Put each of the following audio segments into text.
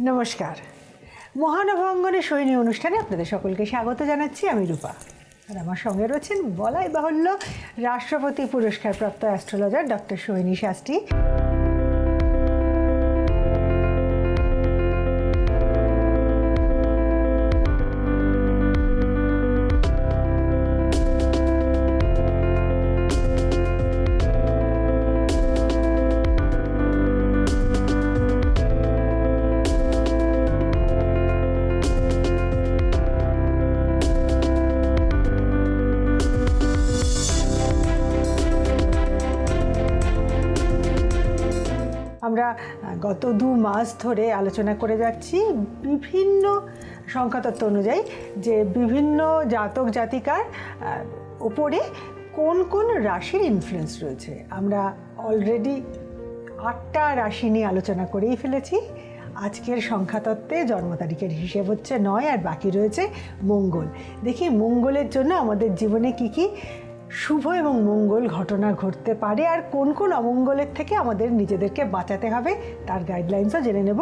নমস্কার। মহানভঙ্গনে সৈনী অনুষ্ঠানে আপনাদের সকলকে স্বাগত জানাচ্ছি, আমি রূপা। আর আমার সঙ্গে রয়েছেন বলাই বাহুল্য রাষ্ট্রপতি পুরস্কারপ্রাপ্ত অ্যাস্ট্রোলজার ডক্টর সৈনী শাস্ত্রী। আমরা গত দু মাস ধরে আলোচনা করে যাচ্ছি বিভিন্ন সংখ্যাতত্ত্ব অনুযায়ী যে বিভিন্ন জাতক জাতিকার উপরে কোন কোন রাশির ইনফ্লুয়েন্স রয়েছে। আমরা অলরেডি আটটা রাশি নিয়ে আলোচনা করেই ফেলেছি। আজকের সংখ্যাতত্ত্বে জন্ম তারিখের হিসেব হচ্ছে নয়, আর বাকি রয়েছে মঙ্গল। দেখি মঙ্গলের জন্য আমাদের জীবনে কি কি শুভ এবং মঙ্গল ঘটনা ঘটতে পারে আর কোন কোন অমঙ্গলের থেকে আমাদের নিজেদেরকে বাঁচাতে হবে তার গাইডলাইন্সও জেনে নেব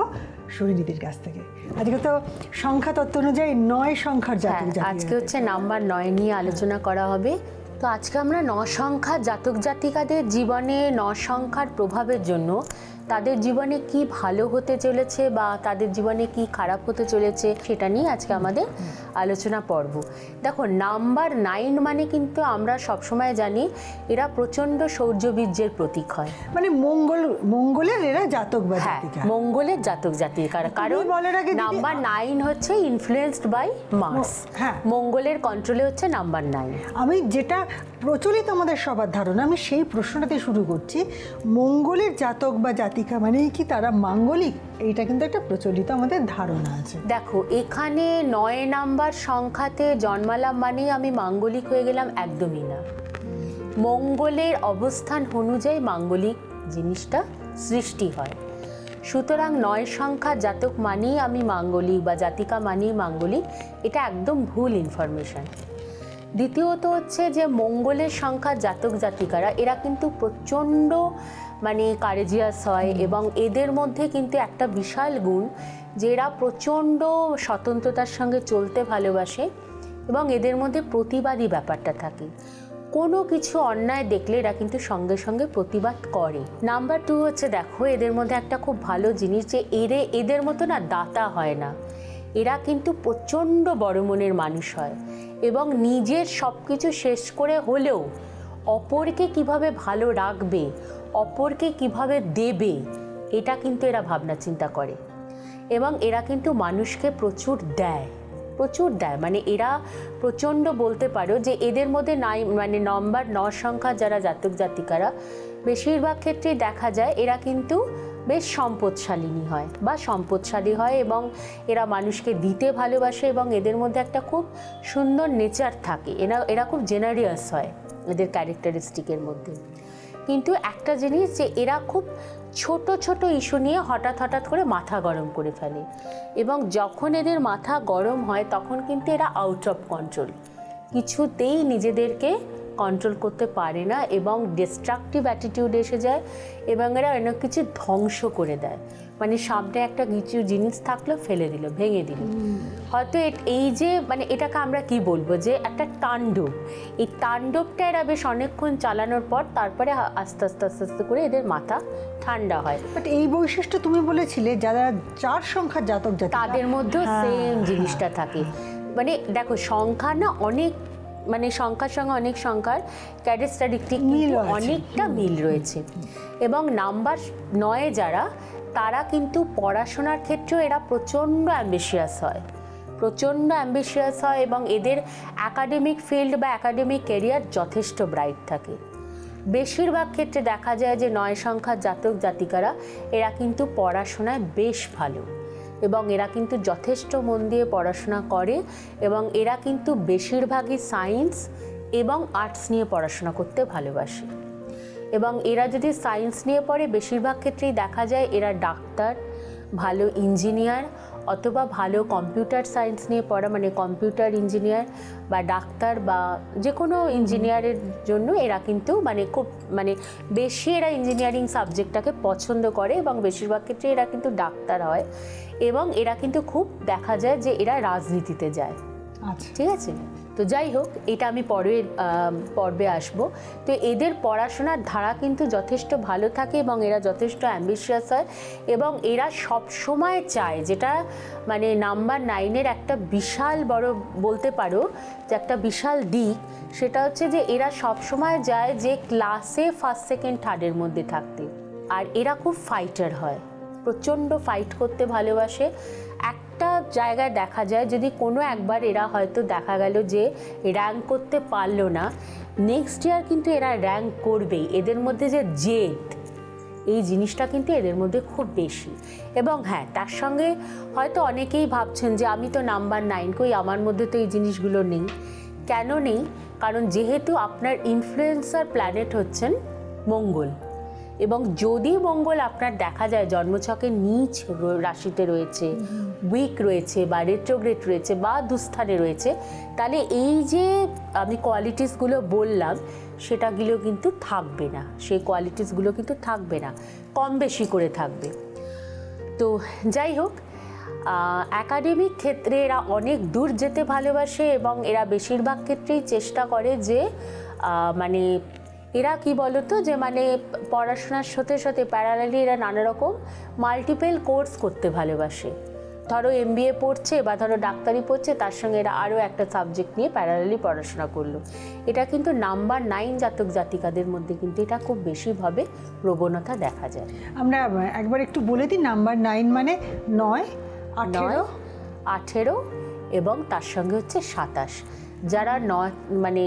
সুরিনীতির কাছ থেকে। আজকে তো সংখ্যা তত্ত্ব অনুযায়ী নয় সংখ্যার জাতক হ্যাঁ, আজকে হচ্ছে নাম্বার নয় নিয়ে আলোচনা করা হবে। তো আজকে আমরা ন সংখ্যা জাতক জাতিকাদের জীবনে ন সংখ্যার প্রভাবের জন্য তাদের জীবনে কি ভালো হতে চলেছে বা তাদের জীবনে কি খারাপ হতে চলেছে সেটা নিয়ে আজকে আমাদের আলোচনা পর্ব। দেখো নাম্বার নাইন মানে কিন্তু আমরা সবসময় জানি এরা প্রচণ্ড সৌর্যবীর্যের প্রতীক হয়। মানে মঙ্গল মঙ্গলের এরা জাতক বা হ্যাঁ মঙ্গলের জাতক জাতিকার কারণ নাম্বার নাইন হচ্ছে ইনফ্লুয়েসড বাই মার্স হ্যাঁ। মঙ্গলের কন্ট্রোলে হচ্ছে নাম্বার নাইন আমি যেটা প্রচলিত আমাদের সবার ধারণা, আমি সেই প্রশ্নটাতে শুরু করছি, মঙ্গলের জাতক বা জাতিকা মানেই কি তারা মাঙ্গলিক? এইটা কিন্তু একটা প্রচলিত আমাদের ধারণা আছে। দেখো, এখানে নয় নাম্বার সংখ্যাতে জন্মালাম মানেই আমি মাঙ্গলিক হয়ে গেলাম, একদমই না। মঙ্গলের অবস্থান অনুযায়ী মাঙ্গলিক জিনিসটা সৃষ্টি হয়। সুতরাং নয় সংখ্যা জাতক মানেই আমি মাঙ্গলিক বা জাতিকা মানেই মাঙ্গলিক, এটা একদম ভুল ইনফরমেশন দ্বিতীয়ত হচ্ছে যে মঙ্গলের সংখ্যা জাতক জাতিকারা এরা কিন্তু প্রচণ্ড মানে কারেজিয়াস হয় এবং এদের মধ্যে কিন্তু একটা বিশাল গুণ যে এরা প্রচণ্ড স্বতন্ত্রতার সঙ্গে চলতে ভালোবাসে এবং এদের মধ্যে প্রতিবাদী ব্যাপারটা থাকে। কোনো কিছু অন্যায় দেখলে এরা কিন্তু সঙ্গে সঙ্গে প্রতিবাদ করে। নাম্বার টু হচ্ছে দেখো এদের মধ্যে একটা খুব ভালো জিনিস যে এরে এদের মতো না দাতা হয় না। এরা কিন্তু প্রচণ্ড বড় মনের মানুষ হয় এবং নিজের সব কিছু শেষ করে হলেও অপরকে কীভাবে ভালো রাখবে, অপরকে কীভাবে দেবে, এটা কিন্তু এরা ভাবনা চিন্তা করে। এবং এরা কিন্তু মানুষকে প্রচুর দেয় প্রচুর দেয়। মানে এরা প্রচণ্ড বলতে পারো যে এদের মধ্যে নাই মানে নম্বর ন সংখ্যা যারা জাতক জাতিকারা বেশিরভাগ ক্ষেত্রেই দেখা যায় এরা কিন্তু বেশ সম্পদশালিনী হয় বা সম্পদশালী হয় এবং এরা মানুষকে দিতে ভালোবাসে এবং এদের মধ্যে একটা খুব সুন্দর নেচার থাকে। এরা এরা খুব জেনারিয়াস হয় এদের ক্যারেক্টারিস্টিকের মধ্যে। কিন্তু একটা জিনিস যে এরা খুব ছোট ছোট ইস্যু নিয়ে হঠাৎ হঠাৎ করে মাথা গরম করে ফেলে এবং যখন এদের মাথা গরম হয় তখন কিন্তু এরা আউট অফ কন্ট্রোল কিছুতেই নিজেদেরকে কন্ট্রোল করতে পারে না এবং ডিস্ট্রাকটিভ অ্যাটিটিউড এসে যায় এবং এরা অনেক কিছু ধ্বংস করে দেয়। মানে সামনে একটা কিছু জিনিস থাকল ফেলে দিল ভেঙে দিল। হয়তো এই যে মানে এটাকে আমরা কি বলব যে একটা তাণ্ডব। এই তাণ্ডবটা এরা বেশ অনেকক্ষণ চালানোর পর তারপরে আস্তে আস্তে আস্তে আস্তে করে এদের মাথা ঠান্ডা হয়। বাট এই বৈশিষ্ট্য তুমি বলেছিলে যারা চার সংখ্যার জাতক তাদের মধ্যেও হ্যাঁ, সেম জিনিসটা থাকে। মানে দেখো সংখ্যা না অনেক মানে সংখ্যার সঙ্গে অনেক সংখ্যার ক্যারেক্টারিস্টিক মিল অনেকটা মিল রয়েছে। এবং নাম্বার নয়ে যারা তারা কিন্তু পড়াশোনার ক্ষেত্রেও এরা প্রচণ্ড অ্যাম্বিশিয়াস হয়। প্রচণ্ড অ্যাম্বিশিয়াস হয় এবং এদের একাডেমিক ফিল্ড বা একাডেমিক ক্যারিয়ার যথেষ্ট ব্রাইট থাকে। বেশিরভাগ ক্ষেত্রে দেখা যায় যে নয় সংখ্যার জাতক জাতিকারা এরা কিন্তু পড়াশোনায় বেশ ভালো। এবং এরা কিন্তু যথেষ্ট মন দিয়ে পড়াশোনা করে এবং এরা কিন্তু বেশিরভাগই সায়েন্স এবং আর্টস নিয়ে পড়াশোনা করতে ভালোবাসে। এবং এরা যদি সায়েন্স নিয়ে পড়ে, বেশিরভাগ ক্ষেত্রেই দেখা যায় এরা ডাক্তার ভালো ইঞ্জিনিয়ার অথবা ভালো কম্পিউটার সায়েন্স নিয়ে পড়া মানে কম্পিউটার ইঞ্জিনিয়ার বা ডাক্তার বা যে কোনো ইঞ্জিনিয়ারের জন্য এরা কিন্তু মানে খুব মানে বেশি এরা ইঞ্জিনিয়ারিং সাবজেক্টটাকে পছন্দ করে এবং বেশিরভাগ ক্ষেত্রে এরা কিন্তু ডাক্তার হয় এবং এরা কিন্তু খুব দেখা যায় যে এরা রাজনীতিতে যায়। ঠিক আছে? তো যাই হোক, এটা আমি পরের পর্বে আসব। তো এদের পড়াশোনার ধারা কিন্তু যথেষ্ট ভালো থাকে এবং এরা যথেষ্ট অ্যাম্বিশিয়াস হয় এবং এরা সব সময় চায় যেটা মানে নাম্বার নাইনের একটা বিশাল বড় বলতে পারো, যে একটা বিশাল দিক, সেটা হচ্ছে যে এরা সব সময় যায় যে ক্লাসে ফার্স্ট সেকেন্ড থার্ডের মধ্যে থাকতে। আর এরা খুব ফাইটার হয়। প্রচণ্ড ফাইট করতে ভালোবাসে। একটা জায়গায় দেখা যায়, যদি কোনো একবার এরা হয়তো দেখা গেল যে র্যাঙ্ক করতে পারল না নেক্সট ইয়ার কিন্তু এরা র্যাঙ্ক করবেই। এদের মধ্যে যে জেদ, এই জিনিসটা কিন্তু এদের মধ্যে খুব বেশি। এবং হ্যাঁ তার সঙ্গে হয়তো অনেকেই ভাবছেন যে আমি তো নাম্বার নাইন কই, আমার মধ্যে তো এই জিনিসগুলো নেই। কেন নেই? কারণ যেহেতু আপনার ইনফ্লুয়েন্সার প্ল্যানেট হচ্ছেন মঙ্গল। এবং যদি মঙ্গল আপনার দেখা যায়, জন্মছকে নিচ রাশিতে রয়েছে উইক রয়েছে বা রেট্রোগ্রেড রয়েছে বা দুস্থানে রয়েছে, তাহলে এই যে আমি কোয়ালিটিসগুলো বললাম, সেটাগুলো কিন্তু থাকবে না। সেই কোয়ালিটিসগুলো কিন্তু থাকবে না। কম বেশি করে থাকবে। তো যাই হোক একাডেমিক ক্ষেত্রে এরা অনেক দূর যেতে ভালোবাসে এবং এরা বেশিরভাগ ক্ষেত্রেই চেষ্টা করে যে মানে এরা কি বলতো যে মানে পড়াশোনার সাথে সাথে প্যারালালি এরা নানা রকম মাল্টিপল কোর্স করতে ভালোবাসে। ধরো এম পড়ছে বা ধরো ডাক্তারি পড়ছে তার সঙ্গে এরা আরও একটা সাবজেক্ট নিয়ে প্যারালালি পড়াশোনা করল। এটা কিন্তু নাম্বার নাইন জাতক জাতিকাদের মধ্যে কিন্তু এটা খুব বেশিভাবে প্রবণতা দেখা যায়। আমরা একবার একটু বলে দিই নাম্বার নাইন মানে নয় আঠেরো। আঠেরো এবং তার সঙ্গে হচ্ছে সাতাশ। যারা ন মানে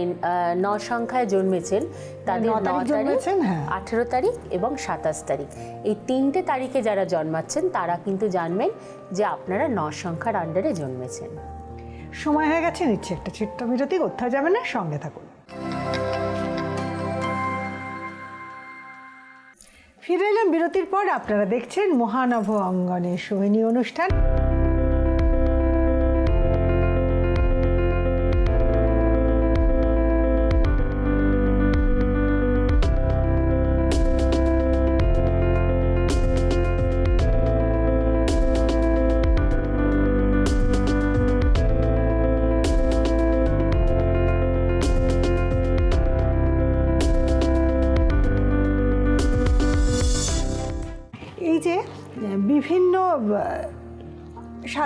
ন সংখ্যায় জন্মেছেন তাদের ন তারিখ হ্যাঁ। আঠেরো তারিখ এবং সাতাশ তারিখ। এই তিনটে তারিখে যারা জন্মাচ্ছেন তারা কিন্তু জানবেন যে আপনারা ন সংখ্যার আন্ডারে জন্মেছেন। সময় হয়ে গেছে নিচ্ছে একটা ছোট্ট বিরতি কোথাও যাবে না সঙ্গে থাকুন। ফিরে এলাম বিরতির পর আপনারা দেখছেন মহানভ অঙ্গনের সোহিনী অনুষ্ঠান।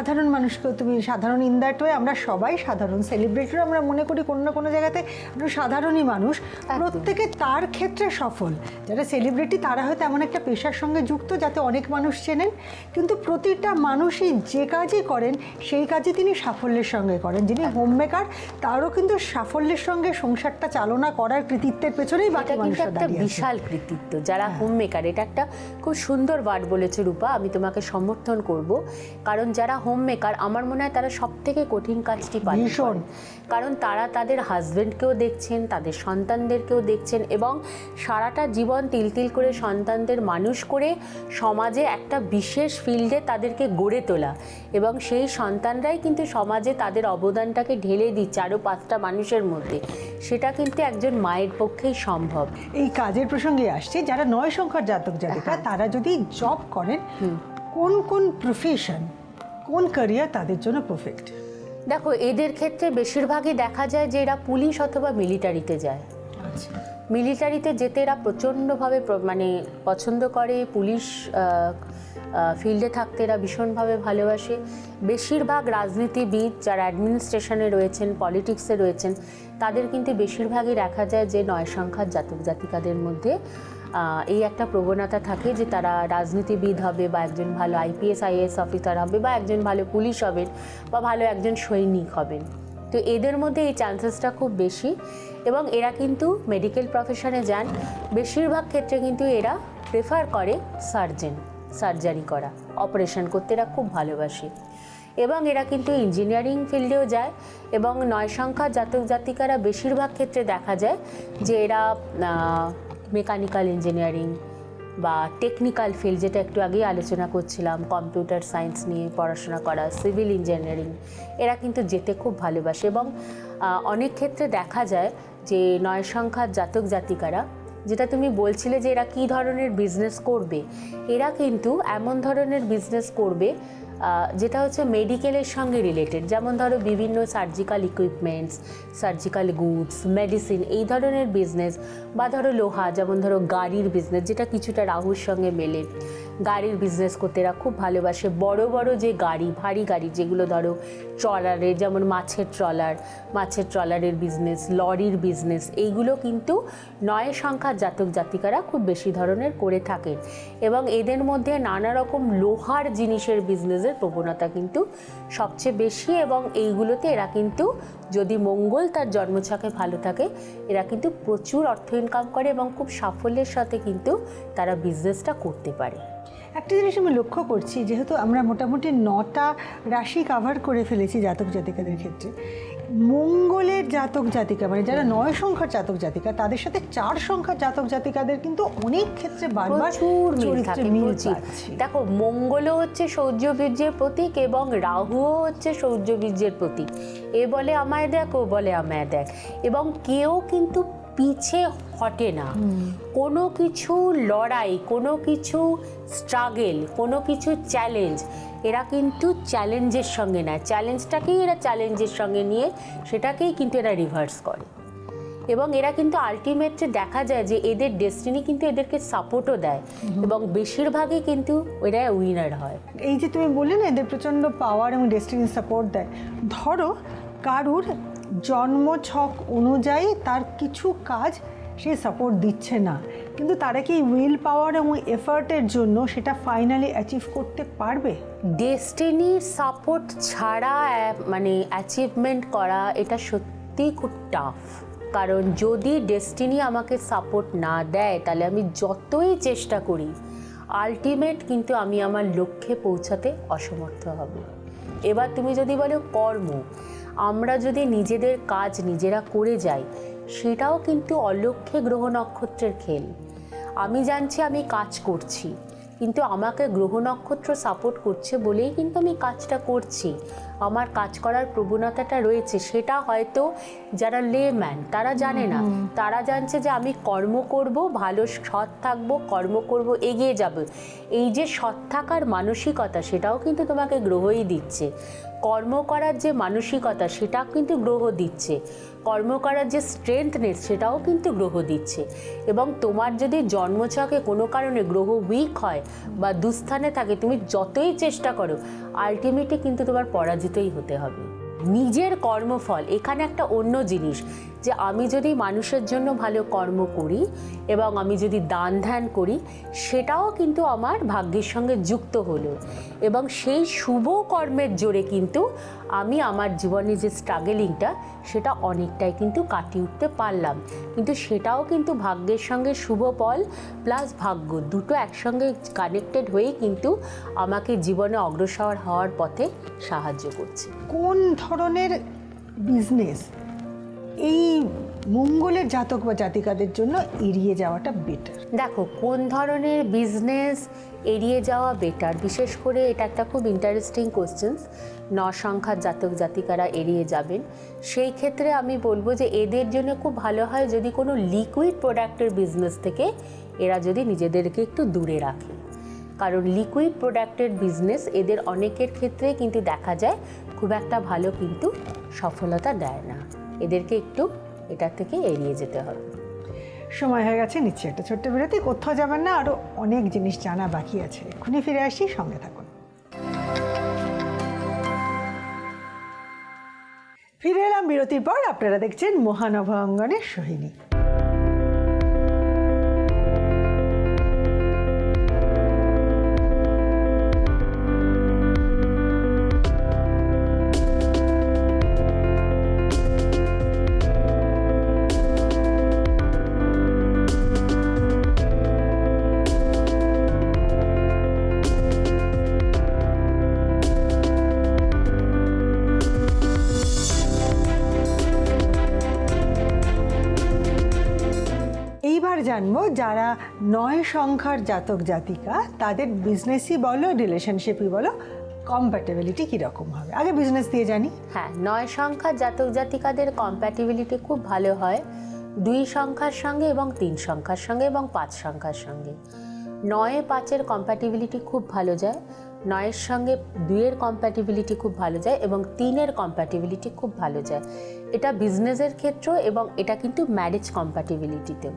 সাধারণ মানুষকেও তুমি সাধারণ ইন দ্যাট ওয়ে আমরা সবাই সাধারণ সেলিব্রিটিও আমরা মনে করি কোনো না কোনো জায়গাতে আমরা সাধারণই মানুষ। প্রত্যেকে তার ক্ষেত্রে সফল। যারা সেলিব্রিটি তারা হয়তো এমন একটা পেশার সঙ্গে যুক্ত যাতে অনেক মানুষ চেনেন কিন্তু প্রতিটা মানুষই যে কাজই করেন সেই কাজই তিনি সাফল্যের সঙ্গে করেন। যিনি হোম মেকার তারও কিন্তু সাফল্যের সঙ্গে সংসারটা চালনা করার কৃতিত্বের পেছনেই বাকি কিন্তু একটা বিশাল কৃতিত্ব। যারা হোম মেকার এটা একটা খুব সুন্দর ওয়ার্ড বলেছে রূপা আমি তোমাকে সমর্থন করব। কারণ যারা হোম মেকার আমার মনে হয় তারা সব থেকে কঠিন কাজটি পালন ভীষণ। কারণ তারা তাদের হাজবেন্ডকেও দেখছেন তাদের সন্তানদেরকেও দেখছেন এবং সারাটা জীবন তিল তিল করে সন্তানদের মানুষ করে সমাজে একটা বিশেষ ফিল্ডে তাদেরকে গড়ে তোলা এবং সেই সন্তানরাই কিন্তু সমাজে তাদের অবদানটাকে ঢেলে দিচ্ছে আরও পাঁচটা মানুষের মধ্যে সেটা কিন্তু একজন মায়ের পক্ষেই সম্ভব এই কাজের প্রসঙ্গে আসছে যারা নয় সংখ্যার জাতক জাতিকা হ্যাঁ। তারা যদি জব করেন কোন কোন প্রফেশন কোন ক্যারিয়ার তাদের জন্য পারফেক্ট দেখো এদের ক্ষেত্রে বেশিরভাগই দেখা যায় যে এরা পুলিশ অথবা মিলিটারিতে যায়। আচ্ছা। মিলিটারিতে যেতে এরা প্রচণ্ডভাবে প্র- মানে পছন্দ করে পুলিশ ফিল্ডে থাকতে এরা ভীষণভাবে ভালোবাসে। বেশিরভাগ রাজনীতিবিদ যারা অ্যাডমিনিস্ট্রেশনে রয়েছেন পলিটিক্সে রয়েছেন তাদের কিন্তু বেশিরভাগই দেখা যায় যে নয় সংখ্যার জাতক জাতিকাদের মধ্যে এই একটা প্রবণতা থাকে যে তারা রাজনীতিবিদ হবে বা একজন ভালো আইপিএস আইএএস অফিসার হবে বা একজন ভালো পুলিশ হবেন বা ভালো একজন সৈনিক হবেন। তো এদের মধ্যে এই চান্সেসটা খুব বেশি এবং এরা কিন্তু মেডিকেল প্রফেশনে যান। বেশিরভাগ ক্ষেত্রে কিন্তু এরা প্রেফার করে সার্জেন সার্জারি করা। অপারেশন করতে এরা খুব ভালোবাসে। এবং এরা কিন্তু ইঞ্জিনিয়ারিং ফিল্ডেও যায় এবং নয় সংখ্যা জাতক জাতিকারা বেশিরভাগ ক্ষেত্রে দেখা যায় যে এরা মেকানিক্যাল ইঞ্জিনিয়ারিং বা টেকনিক্যাল ফিল্ড যেটা একটু আগেই আলোচনা করছিলাম কম্পিউটার সায়েন্স নিয়ে পড়াশোনা করা সিভিল ইঞ্জিনিয়ারিং এরা কিন্তু যেতে খুব ভালোবাসে এবং অনেক ক্ষেত্রে দেখা যায় যে নয় সংখ্যার জাতক জাতিকারা, যেটা তুমি বলছিলে যে এরা কী ধরনের বিজনেস করবে, এরা কিন্তু এমন ধরনের বিজনেস করবে যেটা হচ্ছে মেডিকেলের সঙ্গে রিলেটেড যেমন ধরো বিভিন্ন surgical equipments surgical goods medicine এই ধরনের বিজনেস বা ধরো লোহা, যেমন ধরো গাড়ির বিজনেস যেটা কিছুটা রাহুর সঙ্গে মেলে। গাড়ির বিজনেস করতে এরা খুব ভালোবাসে। বড় বড় যে গাড়ি, ভারী গাড়ি, যেগুলো ধরো ট্রলারের, যেমন মাছের ট্রলার, মাছের ট্রলারের বিজনেস লরির বিজনেস এইগুলো কিন্তু নয় সংখ্যার জাতক জাতিকারা খুব বেশি ধরনের করে থাকেন এবং এদের মধ্যে নানা রকম লোহার জিনিসের বিজনেসের প্রবণতা কিন্তু সবচেয়ে বেশি এবং এইগুলোতে এরা কিন্তু যদি মঙ্গল তার জন্মছকে ভালো থাকে, এরা কিন্তু প্রচুর অর্থ ইনকাম করে এবং খুব সাফল্যের সাথে কিন্তু তারা বিজনেসটা করতে পারে। একটা জিনিস আমি লক্ষ্য করছি যেহেতু আমরা মোটামুটি নটা রাশি কাভার করে ফেলেছি জাতক জাতিকাদের ক্ষেত্রে। মঙ্গলের জাতক জাতিকা মানে যারা নয় সংখ্যার জাতক জাতিকা তাদের সাথে চার সংখ্যার জাতক জাতিকাদের কিন্তু অনেক ক্ষেত্রে বারবার। দেখো মঙ্গলও হচ্ছে সৌর্যবীর্যের প্রতীক এবং রাহুও হচ্ছে সৌর্যবীর্যের প্রতীক। এ বলে আমায় দেখ ও বলে আমায় দেখ। এবং কেউ কিন্তু পিছে হটে না। কোনো কিছু লড়াই কোনো কিছু স্ট্রাগেল কোনো কিছু চ্যালেঞ্জ এরা কিন্তু চ্যালেঞ্জের সঙ্গে নেয়। চ্যালেঞ্জটাকেই এরা চ্যালেঞ্জের সঙ্গে নিয়ে সেটাকেই কিন্তু এরা রিভার্স করে। এবং এরা কিন্তু আলটিমেটলি দেখা যায় যে এদের ডেস্টিনি কিন্তু এদেরকে সাপোর্টও দেয়। এবং বেশিরভাগই কিন্তু এরা উইনার হয়। এই যে তুমি বললে না এদের প্রচণ্ড পাওয়ার এবং ডেস্টিনি সাপোর্ট দেয়। ধরো কারুর জন্মছক অনুযায়ী তার কিছু কাজ সে সাপোর্ট দিচ্ছে না। কিন্তু তারা কি উইল পাওয়ার এবং এফার্টের জন্য সেটা ফাইনালি অ্যাচিভ করতে পারবে? ডেস্টিনির সাপোর্ট ছাড়া মানে অ্যাচিভমেন্ট করা এটা সত্যিই খুব টাফ কারণ যদি ডেস্টিনি আমাকে সাপোর্ট না দেয়, তাহলে আমি যতই চেষ্টা করি আলটিমেট কিন্তু আমি আমার লক্ষ্যে পৌঁছাতে অসমর্থ হব। এবার তুমি যদি বলো কর্ম আমরা যদি নিজেদের কাজ নিজেরা করে যাই, সেটাও কিন্তু অলক্ষ্যে গ্রহ নক্ষত্রের খেল। আমি জানছি আমি কাজ করছি, কিন্তু আমাকে গ্রহ নক্ষত্র সাপোর্ট করছে বলেই কিন্তু আমি কাজটা করছি। আমার কাজ করার প্রবণতাটা রয়েছে সেটা হয়তো যারা লেম্যান তারা জানে না। তারা জানছে যে আমি কর্ম করব ভালো সৎ থাকব কর্ম করব এগিয়ে যাব। এই যে সৎ থাকার মানসিকতা সেটাও কিন্তু তোমাকে গ্রহই দিচ্ছে। কর্ম করার যে মানসিকতা সেটা কিন্তু গ্রহ দিচ্ছে। কর্ম করার যে স্ট্রেংথনেস সেটাও কিন্তু গ্রহ দিচ্ছে। এবং তোমার যদি জন্মছকে কোনো কারণে গ্রহ উইক হয় বা দুস্থানে থাকে তুমি যতই চেষ্টা করো আলটিমেটলি কিন্তু তোমার পরাজিতই হতে হবে। নিজের কর্মফল এখানে একটা অন্য জিনিস। যে আমি যদি মানুষের জন্য ভালো কর্ম করি এবং আমি যদি দান ধ্যান করি, সেটাও কিন্তু আমার ভাগ্যের সঙ্গে যুক্ত হলো। এবং সেই শুভ কর্মের জোরে কিন্তু আমি আমার জীবনে যে স্ট্রাগলিংটা সেটা অনেকটাই কিন্তু কাটিয়ে উঠতে পারলাম। কিন্তু সেটাও কিন্তু ভাগ্যের সঙ্গে শুভ ফল প্লাস ভাগ্য দুটো একসঙ্গে কানেক্টেড হয়েই কিন্তু আমাকে জীবনে অগ্রসর হওয়ার পথে সাহায্য করছে। কোন ধরনের বিজনেস এই মঙ্গলের জাতক বা জাতিকাদের জন্য এড়িয়ে যাওয়াটা বেটার দেখো, কোন ধরনের বিজনেস এড়িয়ে যাওয়া বেটার বিশেষ করে এটা একটা খুব ইন্টারেস্টিং কোশ্চেন্স ন সংখ্যার জাতক জাতিকারা এড়িয়ে যাবেন। সেই ক্ষেত্রে আমি বলব যে এদের জন্য খুব ভালো হয় যদি কোনো লিকুইড প্রোডাক্টের বিজনেস থেকে এরা যদি নিজেদেরকে একটু দূরে রাখে। কারণ লিকুইড প্রোডাক্টের বিজনেস এদের অনেকের ক্ষেত্রে কিন্তু দেখা যায় খুব একটা ভালো কিন্তু সফলতা দেয় না। এদেরকে একটু এটা থেকে এড়িয়ে যেতে হবে। সময় হয়ে গেছে, নিচ্ছে একটা ছোট্ট বিরতি। কোথাও যাবেন না আরও অনেক জিনিস জানা বাকি আছে। এক্ষুনি ফিরে আসি, সঙ্গে থাকুন। ফিরে এলাম বিরতির পর, আপনারা দেখছেন মহানভ অঙ্গনের সোহিনী। জানব যারা নয় সংখ্যার জাতক জাতিকা, তাদের বিজনেসই বলো রিলেশনশিপই বলো কম্প্যাটেবিলিটি কীরকম হবে? আগে বিজনেস দিয়ে জানি। হ্যাঁ নয় সংখ্যার জাতক জাতিকাদের কম্প্যাটিবিলিটি খুব ভালো হয়। দুই সংখ্যার সঙ্গে এবং তিন সংখ্যার সঙ্গে এবং পাঁচ সংখ্যার সঙ্গে। নয়ে পাঁচের কম্প্যাটিবিলিটি খুব ভালো যায়, নয়ের সঙ্গে দুইয়ের কম্প্যাটিবিলিটি খুব ভালো যায় এবং তিনের কম্প্যাটিবিলিটি খুব ভালো যায়। এটা বিজনেসের ক্ষেত্র এবং এটা কিন্তু ম্যারেজ কম্প্যাটিবিলিটিতেও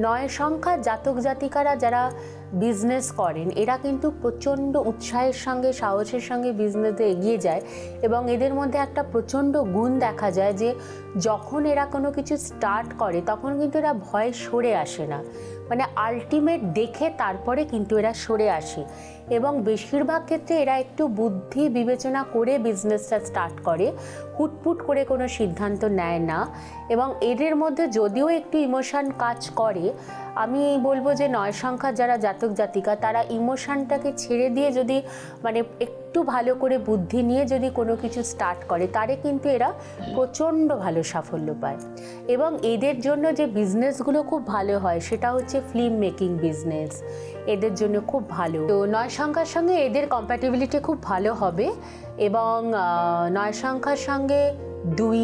নয় সংখ্যা জাতক জাতিকারা যারা বিজনেস করেন, এরা কিন্তু প্রচণ্ড উৎসাহের সঙ্গে, সাহসের সঙ্গে বিজনেসে এগিয়ে যায় এবং এদের মধ্যে একটা প্রচণ্ড গুণ দেখা যায় যে যখন এরা কোনো কিছু স্টার্ট করে, তখন কিন্তু এরা ভয় সরে আসে না। মানে আলটিমেট দেখে তারপরে কিন্তু এরা সরে আসে। এবং বেশিরভাগ ক্ষেত্রে এরা একটু বুদ্ধি বিবেচনা করে বিজনেসটা স্টার্ট করে, হুটপুট করে কোনো সিদ্ধান্ত নেয় না এবং এদের মধ্যে যদিও একটু ইমোশান কাজ করে আমি এই বলব যে নয় সংখ্যা যারা জাতক, জাতিকা, তারা ইমোশনটাকে ছেড়ে দিয়ে যদি মানে একটু ভালো করে বুদ্ধি নিয়ে যদি কোনো কিছু স্টার্ট করে, তারে কিন্তু এরা প্রচণ্ড ভালো সাফল্য পায়। এবং এদের জন্য যে বিজনেসগুলো খুব ভালো হয়, সেটা হচ্ছে ফিল্ম মেকিং বিজনেস এদের জন্য খুব ভালো। তো নয় সংখ্যার সঙ্গে এদের কম্প্যাটিবিলিটি খুব ভালো হবে এবং নয় সংখ্যার সঙ্গে দুই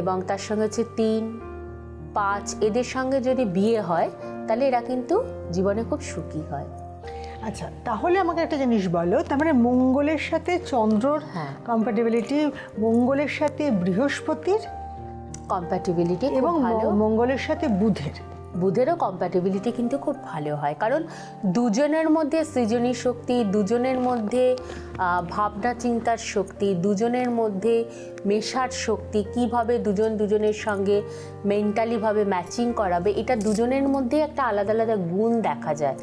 এবং তার সঙ্গে হচ্ছে তিন পাঁচ এদের সঙ্গে যদি বিয়ে হয় তাহলে এরা কিন্তু জীবনে খুব সুখী হয়। আচ্ছা তাহলে আমাকে একটা জিনিস বলো তার মানে মঙ্গলের সাথে চন্দ্রর হ্যাঁ। কম্প্যাটেবিলিটি মঙ্গলের সাথে বৃহস্পতির কম্প্যাটিবিলিটি এবং মঙ্গলের সাথে বুধের। বুধেরও কম্প্যাটিবিলিটি কিন্তু খুব ভালো হয়। কারণ দুজনের মধ্যে সৃজনী শক্তি, দুজনের মধ্যে ভাবনা চিন্তার শক্তি, দুজনের মধ্যে মেশার শক্তি, কীভাবে দুজন দুজনের সঙ্গে মেন্টালিভাবে ম্যাচিং করাবে, এটা দুজনের মধ্যে একটা আলাদা আলাদা গুণ দেখা যায়।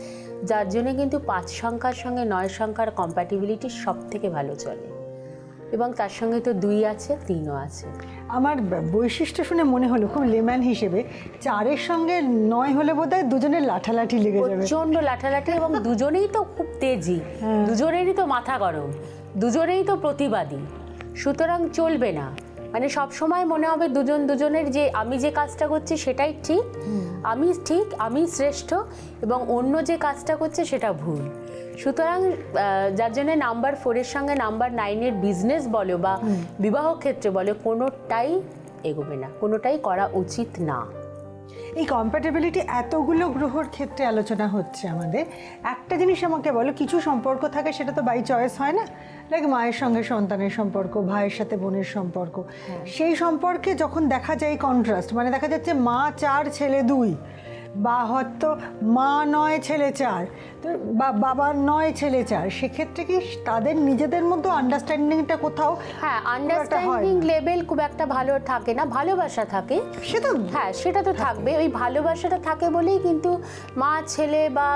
যার জন্য কিন্তু পাঁচ সংখ্যার সঙ্গে নয় সংখ্যার কম্প্যাটিবিলিটি সব থেকে ভালো চলে। এবং তার সঙ্গে তো দুই আছে, তিনও আছে। আমার বৈশিষ্ট্য শুনে মনে হলো খুব লেম্যান হিসেবে চারের সঙ্গে নয় হলে বোধ হয় দুজনের লাঠালাঠি লেগে যাবে প্রচণ্ড লাঠালাঠি এবং দুজনেই তো খুব তেজি হ্যাঁ। দুজনেরই তো মাথা গরম দুজনেই তো প্রতিবাদী সুতরাং চলবে না মানে সব সময় মনে হবে দুজন দুজনের যে আমি যে কাজটা করছি সেটাই ঠিক আমি ঠিক আমি শ্রেষ্ঠ এবং অন্য যে কাজটা করছে সেটা ভুল। সুতরাং যার জন্য নাম্বার ফোরের সঙ্গে নাম্বার নাইনের বিজনেস বলো বা বিবাহ ক্ষেত্রে বলো কোনোটাই এগোবে না কোনোটাই করা উচিত না। এই কম্প্যাটেবিলিটি এতগুলো গ্রহর ক্ষেত্রে আলোচনা হচ্ছে আমাদের। একটা জিনিস আমাকে বলো কিছু সম্পর্ক থাকে সেটা তো বাই চয়েস হয় না? লাইক মায়ের সঙ্গে সন্তানের সম্পর্ক ভাইয়ের সাথে বোনের সম্পর্ক। সেই সম্পর্কে যখন দেখা যায় কন্ট্রাস্ট মানে দেখা যাচ্ছে মা চার ছেলে দুই। বা হয়তো মা নয় ছেলে চার। বা বাবার নয় ছেলে চার সেক্ষেত্রে কি তাদের নিজেদের মধ্যে আন্ডারস্ট্যান্ডিংটা কোথাও হ্যাঁ আন্ডারস্ট্যান্ডিং লেভেল খুব একটা ভালো থাকে না ভালোবাসা থাকে। সে তো হ্যাঁ সেটা তো থাকবে ওই ভালোবাসাটা থাকে বলেই কিন্তু মা ছেলে বা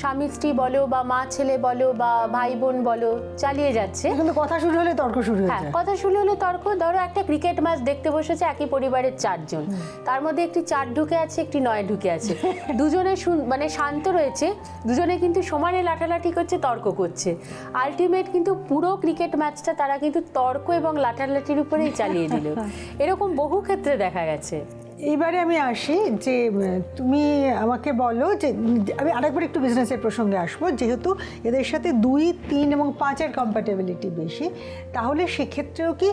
স্বামী স্ত্রী বলো বা মা ছেলে বলো বা ভাই বোন বলো চালিয়ে যাচ্ছে। কিন্তু কথা শুরু হলে তর্ক শুরু হ্যাঁ কথা শুরু হলে তর্ক ধরো একটা ক্রিকেট ম্যাচ দেখতে বসেছে একই পরিবারের চারজন। তার মধ্যে একটি চার ঢুকে আছে একটি নয় ঢুকে আছে। দুজনে মানে শান্ত রয়েছে দুজনে কিন্তু সমানে লাঠালাঠি করছে তর্ক করছে। আলটিমেট কিন্তু পুরো ক্রিকেট ম্যাচটা তারা কিন্তু তর্ক এবং লাঠালাঠির উপরেই চালিয়ে দিল। এরকম বহু ক্ষেত্রে দেখা গেছে। এইবারে আমি আসি যে তুমি আমাকে বলো যে আমি আরেকবার একটু বিজনেসের প্রসঙ্গে আসব। যেহেতু এদের সাথে দুই তিন এবং পাঁচের কম্প্যাটেবিলিটি বেশি তাহলে সেক্ষেত্রেও কি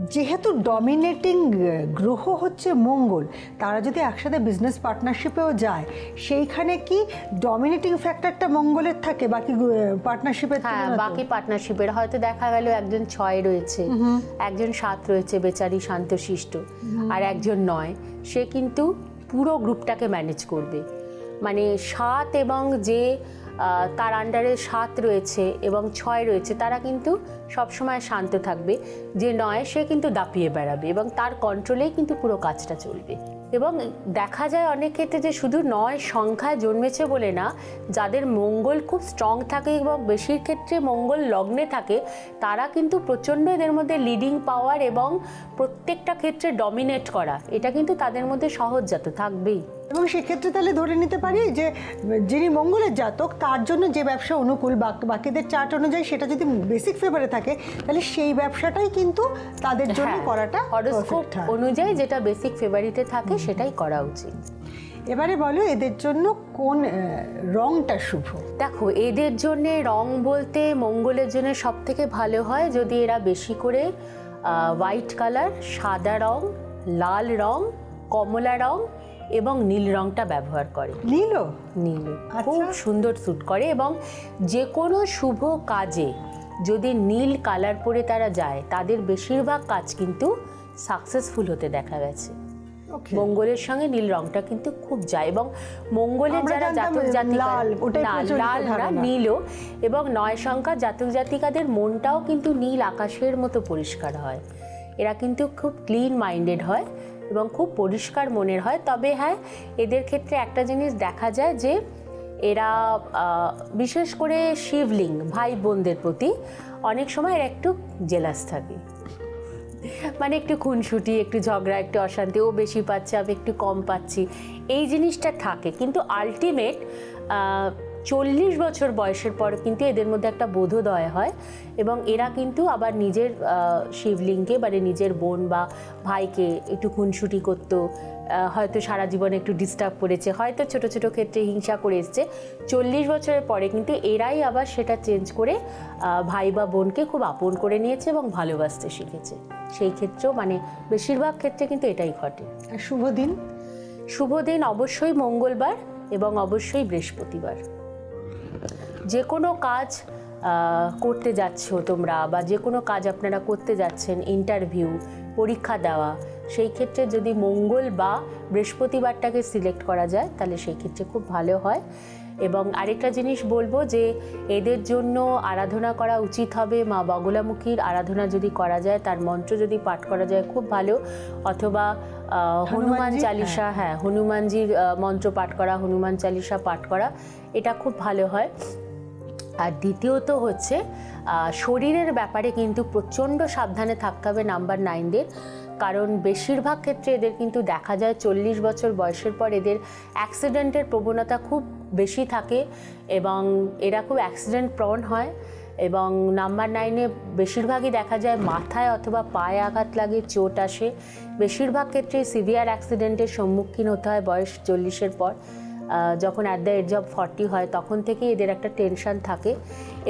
যেহেতু ডমিনেটিং গ্রহ হচ্ছে মঙ্গল তারা যদি একসাথে বিজনেস পার্টনারশিপেও যায় সেইখানে কি ডমিনেটিং ফ্যাক্টরটা মঙ্গলের থাকে বাকি পার্টনারশিপের হ্যাঁ বাকি পার্টনারশিপের হয়তো দেখা গেল একজন ছয় রয়েছে একজন সাত রয়েছে বেচারি শান্তশিষ্ট আর একজন নয়। সে কিন্তু পুরো গ্রুপটাকে ম্যানেজ করবে। মানে সাত এবং যে তার আন্ডারে সাত রয়েছে এবং ছয় রয়েছে, তারা কিন্তু সবসময় শান্ত থাকবে। যে নয়, সে কিন্তু দাপিয়ে বেড়াবে এবং তার কন্ট্রোলেই কিন্তু পুরো কাজটা চলবে। এবং দেখা যায় অনেক ক্ষেত্রে যে শুধু নয় সংখ্যায় জন্মেছে বলে না, যাদের মঙ্গল খুব স্ট্রং থাকে এবং বেশির ক্ষেত্রে মঙ্গল লগ্নে থাকে, তারা কিন্তু প্রচণ্ড এদের মধ্যে লিডিং পাওয়ার এবং প্রত্যেকটা ক্ষেত্রে ডমিনেট করা, এটা কিন্তু তাদের মধ্যে সহজজাত থাকবেই। এবং সেক্ষেত্রে তাহলে ধরে নিতে পারি যে যিনি মঙ্গলের জাতক তার জন্য যে ব্যবসা অনুকূল বাক- বাকিদের চার্ট অনুযায়ী সেটা যদি বেসিক ফেভারে থাকে তাহলে সেই ব্যবসাটাই কিন্তু তাদের জন্য হ্যাঁ, করাটা হরোস্কোপ অনুযায়ী যেটা বেসিক ফেভারিটে থাকে সেটাই করা উচিত। এবারে বলো এদের জন্য কোন রংটা শুভ? দেখো এদের জন্য রং বলতে মঙ্গলের জন্য সব থেকে ভালো হয় যদি এরা বেশি করে হোয়াইট কালার সাদা রং লাল রং কমলা রং এবং নীল রংটা ব্যবহার করে। নীলও নীল। আচ্ছা। খুব সুন্দর স্যুট করে এবং যে কোনো শুভ কাজে যদি নীল কালার পরে তারা যায় তাদের বেশিরভাগ কাজ কিন্তু সাকসেসফুল হতে দেখা গেছে। মঙ্গলের সঙ্গে নীল রংটা কিন্তু খুব যায় এবং মঙ্গলের যারা জাতক জাতিকা লাল, ওটাই না, প্রচলিত লাল না ধারণা। নীলও এবং নয় সংখ্যা জাতক জাতিকাদের মনটাও কিন্তু নীল আকাশের মতো পরিষ্কার হয়। এরা কিন্তু খুব ক্লিন মাইন্ডেড হয়। এবং খুব পরিষ্কার মনের হয়। তবে হ্যাঁ এদের ক্ষেত্রে একটা জিনিস দেখা যায় যে, এরা বিশেষ করে শিবলিঙ্গ ভাই বোনদের প্রতি অনেক সময় এরা একটু জেলাস থাকে। মানে একটু খুনসুটি, একটু ঝগড়া, একটু অশান্তি, ও বেশি পাচ্ছে, আমি একটু কম পাচ্ছি। এই জিনিসটা থাকে। কিন্তু আলটিমেট চল্লিশ বছর বয়সের পর কিন্তু এদের মধ্যে একটা বোধোদয় হয় এবং এরা কিন্তু আবার নিজের আহ, শিবলিঙ্গে মানে নিজের বোন বা ভাইকে একটু খুনসুটি করতো হয়তো সারা জীবনে একটু ডিস্টার্ব করেছে হয়তো ছোট ছোট ক্ষেত্রে হিংসা করে এসছে। চল্লিশ বছরের পরে কিন্তু এরাই আবার সেটা চেঞ্জ করে ভাই বা বোনকে খুব আপন করে নিয়েছে এবং ভালোবাসতে শিখেছে। সেই ক্ষেত্রেও মানে বেশিরভাগ ক্ষেত্রে কিন্তু এটাই ঘটে। শুভ দিন। শুভ দিন অবশ্যই মঙ্গলবার এবং অবশ্যই বৃহস্পতিবার। যে কোনো কাজ করতে যাচ্ছ তোমরা বা যে কোনো কাজ আপনারা করতে যাচ্ছেন ইন্টারভিউ পরীক্ষা দেওয়া সেই ক্ষেত্রে যদি মঙ্গল বা বৃহস্পতিবারটাকে সিলেক্ট করা যায় তাহলে সেই ক্ষেত্রে খুব ভালো হয়। এবং আরেকটা জিনিস বলব যে এদের জন্য আরাধনা করা উচিত হবে। মা বগলামুখীর আরাধনা যদি করা যায় তার মন্ত্র যদি পাঠ করা যায় খুব ভালো। অথবা হনুমান হনুমানজি, চালিসা হ্যাঁ হনুমানজির মন্ত্র পাঠ করা হনুমান চালিসা পাঠ করা এটা খুব ভালো হয়। আর দ্বিতীয়ত হচ্ছে শরীরের ব্যাপারে কিন্তু প্রচণ্ড সাবধানে থাকতে হবে নাম্বার নাইনদের কারণ বেশিরভাগ ক্ষেত্রে এদের কিন্তু দেখা যায় চল্লিশ বছর বয়সের পর এদের অ্যাক্সিডেন্টের প্রবণতা খুব বেশি থাকে এবং এরা খুব অ্যাক্সিডেন্ট প্রণ হয় এবং নাম্বার নাইনে বেশিরভাগই দেখা যায় মাথায় অথবা পায়ে আঘাত লাগে, চোট আসে। বেশিরভাগ ক্ষেত্রে সিভিয়ার অ্যাক্সিডেন্টের সম্মুখীন হতে হয় বয়স চল্লিশের পর। যখন at the age of forty হয়, তখন থেকেই এদের একটা টেনশান থাকে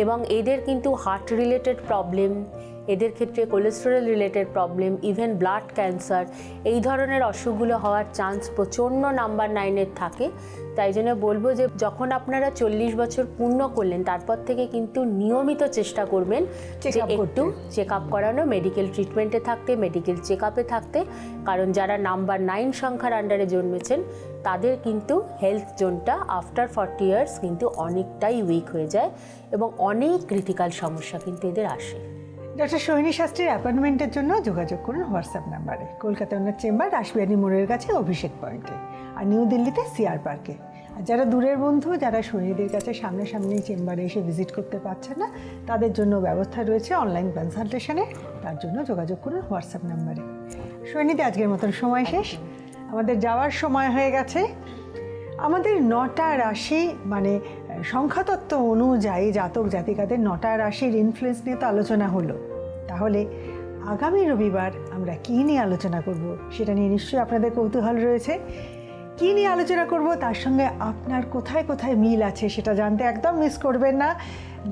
এবং এদের কিন্তু হার্ট রিলেটেড প্রবলেম এদের ক্ষেত্রে cholesterol related problem even blood cancer এই ধরনের অসুখগুলো হওয়ার চান্স প্রচণ্ড নাম্বার নাইনের থাকে। তাই জন্য বলব যে যখন আপনারা চল্লিশ বছর পূর্ণ করলেন তারপর থেকে কিন্তু নিয়মিত চেষ্টা করবেন যে একটু চেক আপ করানো মেডিকেল ট্রিটমেন্টে থাকতে মেডিকেল চেক আপে থাকতে। কারণ যারা নাম্বার নাইন সংখ্যার আন্ডারে জন্মেছেন তাদের কিন্তু হেলথ জোনটা আফটার ফর্টি ইয়ার্স কিন্তু অনেকটাই উইক হয়ে যায় এবং অনেক ক্রিটিক্যাল সমস্যা কিন্তু এদের আসে। ডক্টর সোহিনী শাস্ত্রীর অ্যাপয়েন্টমেন্টের জন্য যোগাযোগ করুন হোয়াটসঅ্যাপ নাম্বারে। কলকাতা ওনার চেম্বার রাসবিহারী মোড়ের কাছে অভিষেক পয়েন্টে আর নিউ দিল্লিতে সিআর পার্কে। আর যারা দূরের বন্ধু, যারা সোহিনীদের কাছে সামনাসামনি চেম্বারে এসে ভিজিট করতে পারছেন না, তাদের জন্য ব্যবস্থা রয়েছে অনলাইন কনসালটেশনে তার জন্য যোগাযোগ করুন হোয়াটসঅ্যাপ নাম্বারে। সোহিনীতে আজকের মতন সময় শেষ। আমাদের যাওয়ার সময় হয়ে গেছে। আমাদের নটা রাশি মানে সংখ্যাতত্ত্ব অনুযায়ী জাতক জাতিকাদের নটা রাশির ইনফ্লুয়েন্স নিয়ে তো আলোচনা হলো। তাহলে আগামী রবিবার আমরা কী নিয়ে আলোচনা করব সেটা নিয়ে নিশ্চয়ই আপনাদের কৌতূহল রয়েছে। কী নিয়ে আলোচনা করব তার সঙ্গে আপনার কোথায় কোথায় মিল আছে সেটা জানতে একদম মিস করবেন না।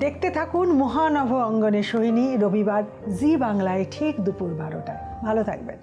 দেখতে থাকুন মহানভ অঙ্গনে সোহিনী রবিবার জি বাংলায় ঠিক দুপুর বারোটায়। ভালো থাকবেন।